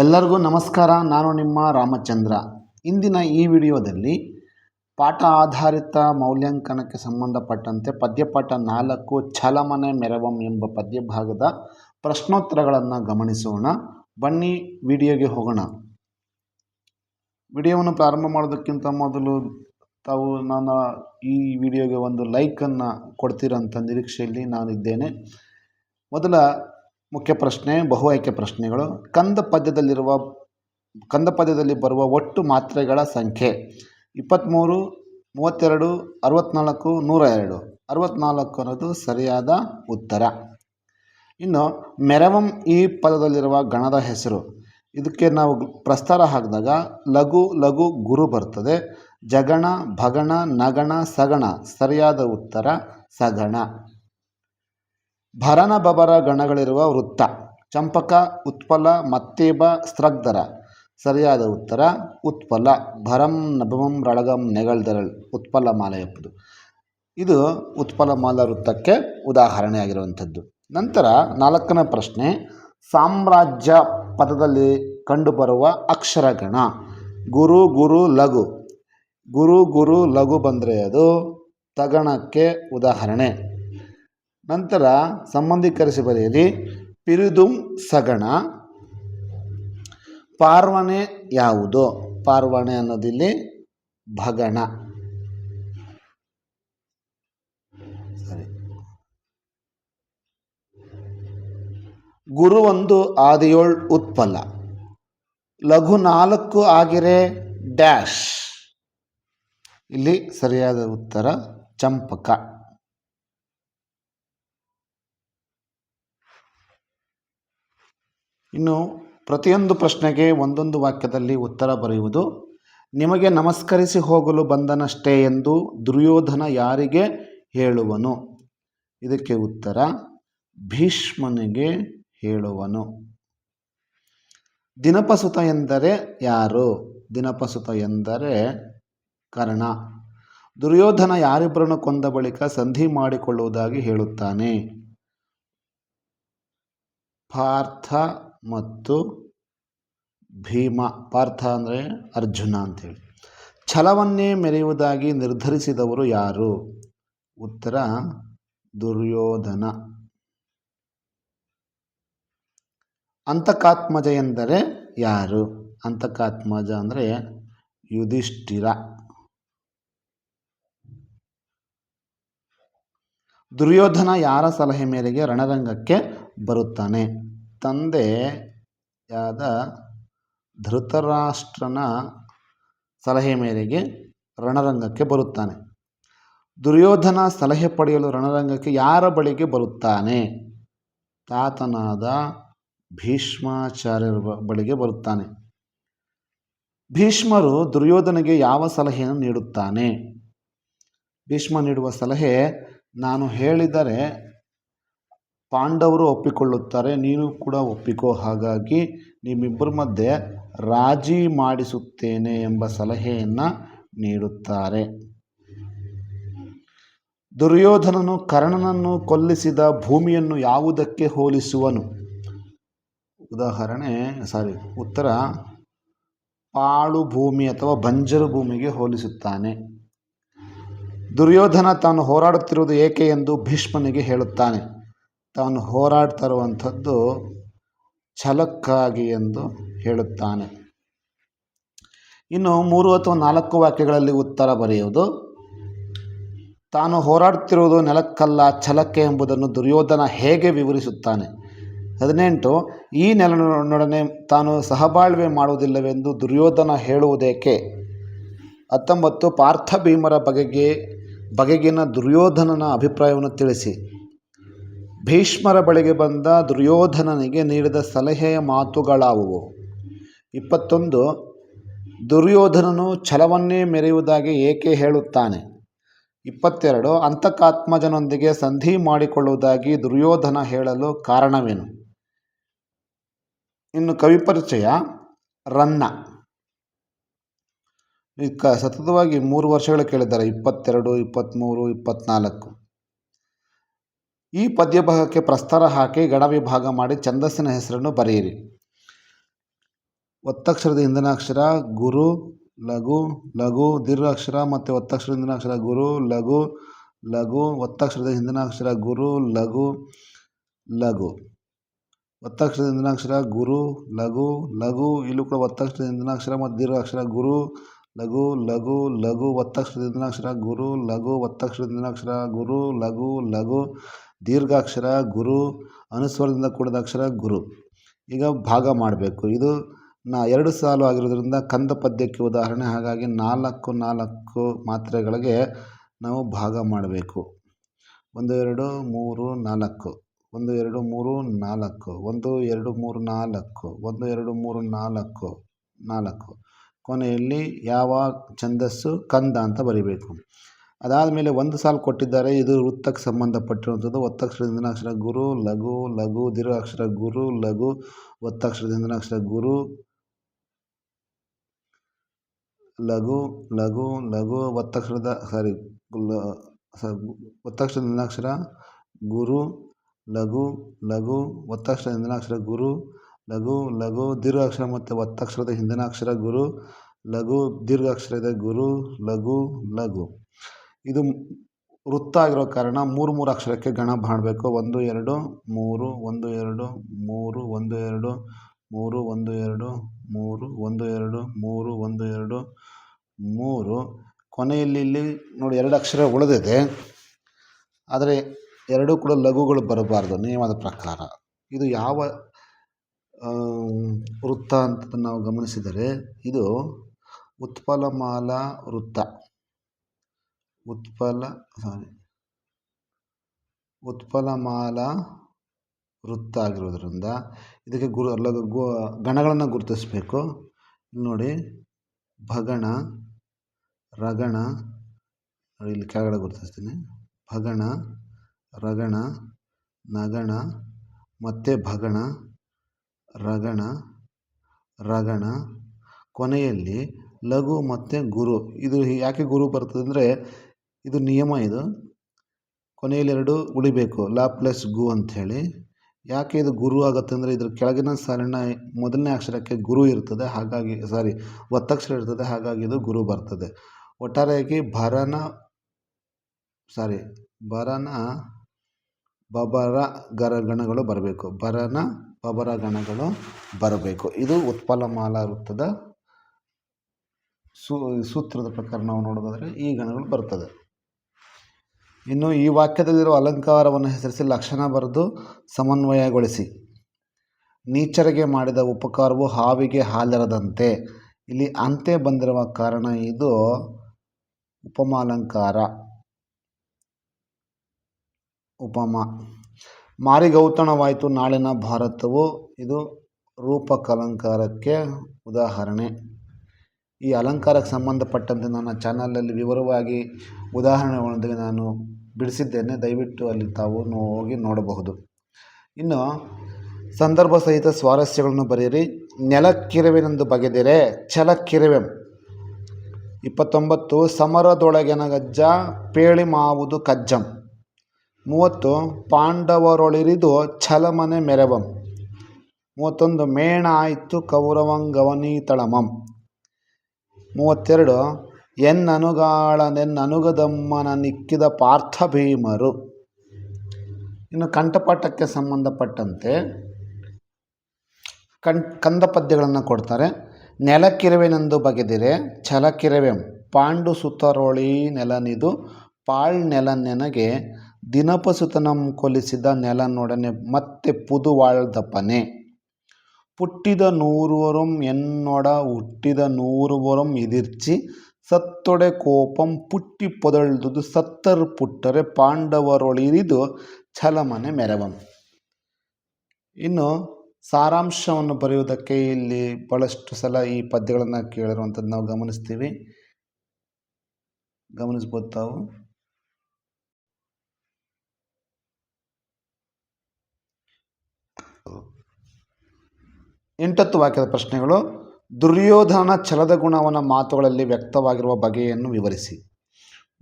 ಎಲ್ಲರಿಗೂ ನಮಸ್ಕಾರ. ನಾನು ನಿಮ್ಮ ರಾಮಚಂದ್ರ. ಇಂದಿನ ಈ ವಿಡಿಯೋದಲ್ಲಿ ಪಾಠ ಆಧಾರಿತ ಮೌಲ್ಯಾಂಕನಕ್ಕೆ ಸಂಬಂಧಪಟ್ಟಂತೆ ಪದ್ಯಪಾಠ ನಾಲ್ಕು ಛಲಮನೆ ಮೆರವಂ ಎಂಬ ಪದ್ಯಭಾಗದ ಪ್ರಶ್ನೋತ್ತರಗಳನ್ನು ಗಮನಿಸೋಣ. ಬನ್ನಿ ವಿಡಿಯೋಗೆ ಹೋಗೋಣ. ವಿಡಿಯೋವನ್ನು ಪ್ರಾರಂಭ ಮಾಡೋದಕ್ಕಿಂತ ಮೊದಲು ತಾವು ನನ್ನ ಈ ವಿಡಿಯೋಗೆ ಒಂದು ಲೈಕನ್ನು ಕೊಡ್ತೀರಂತ ನಿರೀಕ್ಷೆಯಲ್ಲಿ ನಾನಿದ್ದೇನೆ. ಮೊದಲ ಮುಖ್ಯ ಪ್ರಶ್ನೆ, ಬಹು ಆಯ್ಕೆ ಪ್ರಶ್ನೆಗಳು. ಕಂದ ಪದ್ಯದಲ್ಲಿರುವ, ಕಂದ ಪದ್ಯದಲ್ಲಿ ಬರುವ ಒಟ್ಟು ಮಾತ್ರೆಗಳ ಸಂಖ್ಯೆ. ಇಪ್ಪತ್ತ್ಮೂರು ಮೂವತ್ತೆರಡು ಅರವತ್ತ್ನಾಲ್ಕು ನೂರ ಎರಡು ಅರವತ್ತ್ನಾಲ್ಕು ಅನ್ನೋದು ಸರಿಯಾದ ಉತ್ತರ. ಇನ್ನು, ಮೆರವಂ ಈ ಪದದಲ್ಲಿರುವ ಗಣದ ಹೆಸರು. ಇದಕ್ಕೆ ನಾವು ಪ್ರಸ್ತಾರ ಹಾಕಿದಾಗ ಲಘು ಲಘು, ಗುರು ಬರ್ತದೆ. ಜಗಣ, ಭಗಣ, ನಗಣ, ಸಗಣ. ಸರಿಯಾದ ಉತ್ತರ, ಸಗಣ. ಭರನ ಬಬರ ಗಣಗಳಿರುವ ವೃತ್ತ. ಚಂಪಕ, ಉತ್ಪಲ, ಮತ್ತೇಬ ಸ್ತ್ರಗ್ಧರ ಸರಿಯಾದ ಉತ್ತರ, ಉತ್ಪಲ. ಭರಂ, ನಭಮಂ ರಳಗಂ ನೆಗಳ್ದರಳ್ ಉತ್ಪಲ ಮಾಲೆ ಎಪ್ಪದು. ಇದು ಉತ್ಪಲ ಮಾಲ ವೃತ್ತಕ್ಕೆ ಉದಾಹರಣೆಯಾಗಿರುವಂಥದ್ದು. ನಂತರ ನಾಲ್ಕನೇ ಪ್ರಶ್ನೆ, ಸಾಮ್ರಾಜ್ಯ ಪದದಲ್ಲಿ ಕಂಡುಬರುವ ಅಕ್ಷರಗಣ. ಗುರು ಗುರು, ಲಘು. ಗುರು ಗುರು, ಲಘು ಬಂದರೆ ಅದು ತಗಣಕ್ಕೆ ಉದಾಹರಣೆ. ನಂತರ ಸಂಬಂಧೀಕರಿಸಿ ಬರೆಯಿರಿ ಪಿರಿದುಂ ಸಗಣ, ಪಾರ್ವಣೆ ಯಾವುದು? ಪಾರ್ವಣೆ ಅನ್ನೋದಿಲ್ಲಿ ಭಗಣ. ಸರಿ. ಗುರು ಒಂದು ಆದಿಯೋಳ್ ಉತ್ಪಲ ಲಘು ನಾಲ್ಕು ಆಗಿರೆ ಡ್ಯಾಶ್. ಇಲ್ಲಿ ಸರಿಯಾದ ಉತ್ತರ, ಚಂಪಕ. ಇನ್ನು ಪ್ರತಿಯೊಂದು ಪ್ರಶ್ನೆಗೆ ಒಂದೊಂದು ವಾಕ್ಯದಲ್ಲಿ ಉತ್ತರ ಬರೆಯುವುದು, ನಿಮಗೆ ನಮಸ್ಕರಿಸಿ ಹೋಗಲು ಬಂದನಷ್ಟೇ ಎಂದು ದುರ್ಯೋಧನ ಯಾರಿಗೆ ಹೇಳುವನು? ಇದಕ್ಕೆ ಉತ್ತರ, ಭೀಷ್ಮನಿಗೆ ಹೇಳುವನು. ದಿನಪಸುತ ಎಂದರೆ ಯಾರು? ದಿನಪಸುತ ಎಂದರೆ ಕರ್ಣ. ದುರ್ಯೋಧನ ಯಾರಿಬ್ಬರನ್ನು ಕೊಂದ ಬಳಿಕ ಸಂಧಿ ಮಾಡಿಕೊಳ್ಳುವುದಾಗಿ ಹೇಳುತ್ತಾನೆ. ಪಾರ್ಥ ಮತ್ತು ಭೀಮ, ಪಾರ್ಥ ಅಂದರೆ ಅರ್ಜುನ ಅಂತೇಳಿ. ಛಲವನ್ನೇ ಮೆರೆಯುವುದಾಗಿ ನಿರ್ಧರಿಸಿದವರು ಯಾರು? ಉತ್ತರ, ದುರ್ಯೋಧನ. ಅಂತಕಾತ್ಮಜ ಎಂದರೆ ಯಾರು? ಅಂತಕಾತ್ಮಜ ಅಂದರೆ ಯುಧಿಷ್ಠಿರ. ದುರ್ಯೋಧನ ಯಾರ ಸಲಹೆ ಮೇರೆಗೆ ರಣರಂಗಕ್ಕೆ ಬರುತ್ತಾನೆ? ತಂದೆಯಾದ ಧೃತರಾಷ್ಟ್ರನ ಸಲಹೆ ಮೇರೆಗೆ ರಣರಂಗಕ್ಕೆ ಬರುತ್ತಾನೆ. ದುರ್ಯೋಧನ ಸಲಹೆ ಪಡೆಯಲು ರಣರಂಗಕ್ಕೆ ಯಾರ ಬಳಿಗೆ ಬರುತ್ತಾನೆ? ತಾತನಾದ ಭೀಷ್ಮಾಚಾರ್ಯರ ಬಳಿಗೆ ಬರುತ್ತಾನೆ. ಭೀಷ್ಮರು ದುರ್ಯೋಧನಿಗೆ ಯಾವ ಸಲಹೆಯನ್ನು ನೀಡುತ್ತಾನೆ? ಭೀಷ್ಮ ನೀಡುವ ಸಲಹೆ ನಾನು ಹೇಳಿದರೆ ಪಾಂಡವರು ಒಪ್ಪಿಕೊಳ್ಳುತ್ತಾರೆ, ನೀನು ಕೂಡ ಒಪ್ಪಿಕೋ. ಹಾಗಾಗಿ ನಿಮ್ಮಿಬ್ಬರ ಮಧ್ಯೆ ರಾಜಿ ಮಾಡಿಸುತ್ತೇನೆ ಎಂಬ ಸಲಹೆಯನ್ನು ನೀಡುತ್ತಾರೆ. ದುರ್ಯೋಧನನು ಕರ್ಣನನ್ನು ಕೊಲ್ಲಿಸಿದ ಭೂಮಿಯನ್ನು ಯಾವುದಕ್ಕೆ ಹೋಲಿಸುವನು? ಉದಾಹರಣೆ, ಸಾರಿ, ಉತ್ತರ, ಪಾಳು ಭೂಮಿ ಅಥವಾ ಬಂಜರು ಭೂಮಿಗೆ ಹೋಲಿಸುತ್ತಾನೆ. ದುರ್ಯೋಧನ ತಾನು ಹೋರಾಡುತ್ತಿರುವುದು ಏಕೆ ಎಂದು ಭೀಷ್ಮನಿಗೆ ಹೇಳುತ್ತಾನೆ. ತಾನು ಹೋರಾಡ್ತಾ ಇರುವಂಥದ್ದು ಛಲಕ್ಕಾಗಿ ಎಂದು ಹೇಳುತ್ತಾನೆ. ಇನ್ನು ಮೂರು ಅಥವಾ ನಾಲ್ಕು ವಾಕ್ಯಗಳಲ್ಲಿ ಉತ್ತರ ಬರೆಯುವುದು, ತಾನು ಹೋರಾಡ್ತಿರುವುದು ನೆಲಕ್ಕಲ್ಲ, ಛಲಕ್ಕೆ ಎಂಬುದನ್ನು ದುರ್ಯೋಧನ ಹೇಗೆ ವಿವರಿಸುತ್ತಾನೆ? ಹದಿನೆಂಟು, ಈ ನೆಲನೊಡನೆ ತಾನು ಸಹಬಾಳ್ವೆ ಮಾಡುವುದಿಲ್ಲವೆಂದು ದುರ್ಯೋಧನ ಹೇಳುವುದೇಕೆ? ಹತ್ತೊಂಬತ್ತು, ಪಾರ್ಥ ಭೀಮರ ಬಗೆಗೆ, ಬಗೆಗಿನ ದುರ್ಯೋಧನನ ಅಭಿಪ್ರಾಯವನ್ನು ತಿಳಿಸಿ. ಭೀಷ್ಮರ ಬಳಿಗೆ ಬಂದ ದುರ್ಯೋಧನನಿಗೆ ನೀಡಿದ ಸಲಹೆಯ ಮಾತುಗಳಾವುವು. ಇಪ್ಪತ್ತೊಂದು, ದುರ್ಯೋಧನನು ಛಲವನ್ನೇ ಮೆರೆಯುವುದಾಗಿ ಏಕೆ ಹೇಳುತ್ತಾನೆ? ಇಪ್ಪತ್ತೆರಡು, ಅಂತಕಾತ್ಮಜನೊಂದಿಗೆ ಸಂಧಿ ಮಾಡಿಕೊಳ್ಳುವುದಾಗಿ ದುರ್ಯೋಧನ ಹೇಳಲು ಕಾರಣವೇನು? ಇನ್ನು ಕವಿಪರಿಚಯ ರನ್ನ. ಕ ಸತತವಾಗಿ ಮೂರು ವರ್ಷಗಳು ಕೇಳಿದ್ದಾರೆ. ಇಪ್ಪತ್ತೆರಡು ಇಪ್ಪತ್ತ್ಮೂರು ಇಪ್ಪತ್ತ್ನಾಲ್ಕು ಈ ಪದ್ಯಭಾಗಕ್ಕೆ ಪ್ರಸ್ತಾರ ಹಾಕಿ ಗಣ ವಿಭಾಗ ಮಾಡಿ ಛಂದಸ್ಸಿನ ಹೆಸರನ್ನು ಬರೆಯಿರಿ. ಒತ್ತಕ್ಷರದ ಹಿಂದಿನ ಅಕ್ಷರ ಗುರು, ಲಘು ಲಘು ದೀರ್ಘ ಅಕ್ಷರ ಮತ್ತು ಒತ್ತಕ್ಷರದ ಹಿಂದಿನ ಅಕ್ಷರ ಗುರು, ಲಘು ಲಘು, ಒತ್ತಕ್ಷರದ ಹಿಂದಿನ ಅಕ್ಷರ ಗುರು, ಲಘು ಲಘು. ಒತ್ತಕ್ಷರದ ಹಿಂದಿನ ಅಕ್ಷರ ಗುರು, ಲಘು ಲಘು, ಇಲ್ಲೂ ಕೂಡ ಒತ್ತಕ್ಷರದ ಹಿಂದಿನ ಅಕ್ಷರ ಮತ್ತು ದೀರ್ಘ ಅಕ್ಷರ ಗುರು, ಲಘು ಲಘು ಲಘು, ಒತ್ತಕ್ಷರದ ಹಿಂದಿನ ಅಕ್ಷರ ಗುರು, ಲಘು, ಒತ್ತಕ್ಷರದ ಹಿಂದಿನ ಅಕ್ಷರ ಗುರು, ಲಘು ಲಘು ದೀರ್ಘಾಕ್ಷರ, ಗುರು, ಅನುಸ್ವರದಿಂದ ಕೂಡಿದ ಅಕ್ಷರ, ಗುರು. ಈಗ ಭಾಗ ಮಾಡಬೇಕು. ಇದು ನಾ ಎರಡು ಸಾಲು ಆಗಿರೋದ್ರಿಂದ ಕಂದ ಪದ್ಯಕ್ಕೆ ಉದಾಹರಣೆ. ಹಾಗಾಗಿ ನಾಲ್ಕು ನಾಲ್ಕು ಮಾತ್ರೆಗಳಿಗೆ ನಾವು ಭಾಗ ಮಾಡಬೇಕು. ಒಂದು, ಎರಡು, ಮೂರು, ನಾಲ್ಕು. ಒಂದು, ಎರಡು, ಮೂರು, ನಾಲ್ಕು. ಒಂದು, ಎರಡು, ಮೂರು, ನಾಲ್ಕು. ಒಂದು, ಎರಡು, ಮೂರು, ನಾಲ್ಕು. ನಾಲ್ಕು. ಕೊನೆಯಲ್ಲಿ ಯಾವ ಛಂದಸ್ಸು ಕಂದ ಅಂತ ಬರಿಬೇಕು. ಅದಾದಮೇಲೆ ಒಂದು ಸಾಲು ಕೊಟ್ಟಿದ್ದಾರೆ. ಇದು ವೃತ್ತಕ್ಕೆ ಸಂಬಂಧಪಟ್ಟಿರುವಂಥದ್ದು. ಒತ್ತಕ್ಷರದಿಂದ ಹಿಂದಿನ ಅಕ್ಷರ ಗುರು, ಲಘು ಲಘು ದೀರ್ಘ ಅಕ್ಷರ ಗುರು, ಲಘು ಒತ್ತಕ್ಷರದಿಂದ ಹಿಂದಿನ ಅಕ್ಷರ ಗುರು, ಲಘು ಲಘು ಲಘು ಒತ್ತಕ್ಷರದ ಸಾರಿ ಒತ್ತಕ್ಷರದಿಂದ ಹಿಂದಿನ ಅಕ್ಷರ ಗುರು, ಲಘು ಲಘು ಒತ್ತಕ್ಷರದಿಂದ ಹಿಂದಿನ ಅಕ್ಷರ ಗುರು, ಲಘು ಲಘು ದೀರ್ಘ ಅಕ್ಷರ ಮತ್ತು ಒತ್ತಕ್ಷರದ ಹಿಂದಿನ ಅಕ್ಷರ ಗುರು, ಲಘು ದೀರ್ಘ ಅಕ್ಷರದ ಗುರು, ಲಘು ಲಘು. ಇದು ವೃತ್ತ ಆಗಿರೋ ಕಾರಣ ಮೂರು ಮೂರು ಅಕ್ಷರಕ್ಕೆ ಗಣ ಮಾಡಬೇಕು ಒಂದು, ಎರಡು, ಮೂರು, ಒಂದು, ಎರಡು, ಮೂರು, ಒಂದು, ಎರಡು, ಮೂರು, ಒಂದು, ಎರಡು, ಮೂರು, ಒಂದು, ಎರಡು, ಮೂರು, ಒಂದು, ಎರಡು, ಮೂರು. ಕೊನೆಯಲ್ಲಿ ಇಲ್ಲಿ ನೋಡಿ ಎರಡು ಅಕ್ಷರ ಉಳಿದಿದೆ. ಆದರೆ ಎರಡೂ ಕೂಡ ಲಘುಗಳು ಬರಬಾರ್ದು, ನಿಯಮದ ಪ್ರಕಾರ. ಇದು ಯಾವ ವೃತ್ತ ಅಂತ ನಾವು ಗಮನಿಸಿದರೆ ಇದು ಉತ್ಪಲಮಾಲಾ ವೃತ್ತ. ಉತ್ಪಲ ಸಾರಿ ಉತ್ಪಲಮಾಲ ವೃತ್ತ ಆಗಿರೋದ್ರಿಂದ ಇದಕ್ಕೆ ಗುರು, ಅಲ್ಲದ ಗು, ಗಣಗಳನ್ನು ಗುರುತಿಸಬೇಕು. ನೋಡಿ, ಭಗಣ, ರಗಣ ಇಲ್ಲಿ ಕೆಳಗಡೆ ಗುರುತಿಸ್ತೀನಿ. ಭಗಣ, ರಗಣ, ನಗಣ, ಮತ್ತೆ ಭಗಣ, ರಗಣ ರಗಣ. ಕೊನೆಯಲ್ಲಿ ಲಘು ಮತ್ತು ಗುರು. ಇದು ಯಾಕೆ ಗುರು ಬರ್ತದೆ ಅಂದರೆ ಇದು ನಿಯಮ ಇದು. ಕೊನೆಯಲ್ಲಿ ಎರಡು ಉಳಿಬೇಕು. ಲಾ ಪ್ಲಸ್ ಗು ಅಂಥೇಳಿ. ಯಾಕೆ ಇದು ಗುರು ಆಗುತ್ತೆ ಅಂದರೆ ಇದ್ರ ಕೆಳಗಿನ ಸಾಲಿನ ಮೊದಲನೇ ಅಕ್ಷರಕ್ಕೆ ಗುರು ಇರ್ತದೆ. ಹಾಗಾಗಿ ಸಾರಿ ಒತ್ತಕ್ಷರ ಇರ್ತದೆ. ಹಾಗಾಗಿ ಇದು ಗುರು ಬರ್ತದೆ. ಒಟ್ಟಾರೆಯಾಗಿ ಭರನ ಸಾರಿ ಬರನ ಬಬರ ಗರ ಗಣಗಳು ಬರಬೇಕು. ಬರನ ಬಬರ ಗಣಗಳು ಬರಬೇಕು. ಇದು ಉತ್ಪಲಮಾಲ ವೃತ್ತದ ಸೂ, ಸೂತ್ರದ ಪ್ರಕಾರ ನಾವು ನೋಡೋದಾದರೆ ಈ ಗಣಗಳು ಬರ್ತದೆ. ಇನ್ನು ಈ ವಾಕ್ಯದಲ್ಲಿರುವ ಅಲಂಕಾರವನ್ನು ಹೆಸರಿಸಿ ಲಕ್ಷಣ ಬರೆದು ಸಮನ್ವಯಗೊಳಿಸಿ. ನೀಚರಿಗೆ ಮಾಡಿದ ಉಪಕಾರವು ಹಾವಿಗೆ ಹಾಲಿರದಂತೆ. ಇಲ್ಲಿ ಅಂತೆ ಬಂದಿರುವ ಕಾರಣ ಇದು ಉಪಮಾಲಂಕಾರ. ಉಪಮ. ಮಾರಿಗೌತಣವಾಯಿತು ನಾಳಿನ ಭಾರತವು. ಇದು ರೂಪಕಲಂಕಾರಕ್ಕೆ ಉದಾಹರಣೆ. ಈ ಅಲಂಕಾರಕ್ಕೆ ಸಂಬಂಧಪಟ್ಟಂತೆ ನನ್ನ ಚಾನಲಲ್ಲಿ ವಿವರವಾಗಿ ಉದಾಹರಣೆಗಳೊಂದಿಗೆ ನಾನು ಬಿಡಿಸಿದ್ದೇನೆ. ದಯವಿಟ್ಟು ಅಲ್ಲಿ ತಾವು ಹೋಗಿ ನೋಡಬಹುದು. ಇನ್ನು ಸಂದರ್ಭ ಸಹಿತ ಸ್ವಾರಸ್ಯಗಳನ್ನು ಬರೆಯಿರಿ. ನೆಲಕ್ಕಿರುವೆನೆಂದು ಬಗೆದಿರೆ, ಛಲಕ್ಕಿರುವೆಂ. ಇಪ್ಪತ್ತೊಂಬತ್ತು ಸಮರದೊಳಗಿನ ಗಜ್ಜ ಪೇಳಿ ಮಾವುದು ಕಜ್ಜಂ. ಮೂವತ್ತು, ಪಾಂಡವರೊಳಿರಿದು ಛಲಮನೆ ಮೆರವಂ. ಮೂವತ್ತೊಂದು ಮೇಣ ಆಯಿತು ಕೌರವಂಗವನೀತಳಮಂ ಮೂವತ್ತೆರಡು, ಎನ್ನನುಗಾಳನೆನ್ನನುಗದಮ್ಮನ ನಿಕ್ಕಿದ ಪಾರ್ಥ ಭೀಮರು ಇನ್ನು ಕಂಠಪಾಠಕ್ಕೆ ಸಂಬಂಧಪಟ್ಟಂತೆ ಕಣ್ ಕಂದ ಪದ್ಯಗಳನ್ನು ಕೊಡ್ತಾರೆ. ನೆಲಕ್ಕಿರುವೆನೆಂದು ಬಗೆದಿರೆ, ಛಲಕ್ಕಿರುವೆಂ ಪಾಂಡು ಸುತರೊಳಿ ನೆಲನಿದು ಪಾಳ್ ನೆಲ ನೆನಗೆ ದಿನಪಸುತನಂ ಕೊಲಿಸಿದ ನೆಲನೊಡನೆ ಮತ್ತೆ ಪುದುವಾಳ್ದಪ್ಪನೆ புட்டித நூறுவரும் என்னொட ಹುಟ್ಟಿದ ನೂರುವರಂ ಎದಿರ್ಚಿ ಸತ್ತೊಡೆ ಕೋಪಂ ಪುಟ್ಟಿ ಪೊದಳ್ದುದು ಸತ್ತರ್ ಪುಟ್ಟರೆ ಪಾಂಡವರೊಳಿರಿದು ಛಲಮನೆ ಮೆರವಂ ಇನ್ನು ಸಾರಾಂಶವನ್ನು ಬರೆಯುವುದಕ್ಕೆ ಇಲ್ಲಿ ಭಾಳಷ್ಟು ಸಲ ಈ ಪದ್ಯಗಳನ್ನು ಕೇಳಿರುವಂಥದ್ದು ನಾವು ಗಮನಿಸ್ತೀವಿ ಗಮನಿಸ್ಬೋದು ತಾವು ಎಂಟತ್ತು ವಾಕ್ಯದ ಪ್ರಶ್ನೆಗಳು, ದುರ್ಯೋಧನ ಛಲದ ಗುಣವನ ಮಾತುಗಳಲ್ಲಿ ವ್ಯಕ್ತವಾಗಿರುವ ಬಗೆಯನ್ನು ವಿವರಿಸಿ.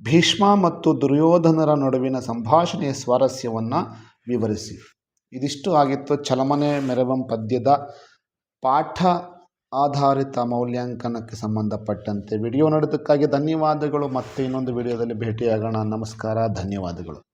ಭೀಷ್ಮ ಮತ್ತು ದುರ್ಯೋಧನರ ನಡುವಿನ ಸಂಭಾಷಣೆಯ ಸ್ವಾರಸ್ಯವನ್ನು ವಿವರಿಸಿ. ಇದಿಷ್ಟು ಆಗಿತ್ತು ಚಲಮನೆ ಮೆರವಂ ಪದ್ಯದ ಪಾಠ ಆಧಾರಿತ ಮೌಲ್ಯಾಂಕನಕ್ಕೆ ಸಂಬಂಧಪಟ್ಟಂತೆ. ವಿಡಿಯೋ ನೋಡೋದಕ್ಕಾಗಿ ಧನ್ಯವಾದಗಳು. ಮತ್ತೆ ಇನ್ನೊಂದು ವಿಡಿಯೋದಲ್ಲಿ ಭೇಟಿಯಾಗೋಣ. ನಮಸ್ಕಾರ. ಧನ್ಯವಾದಗಳು.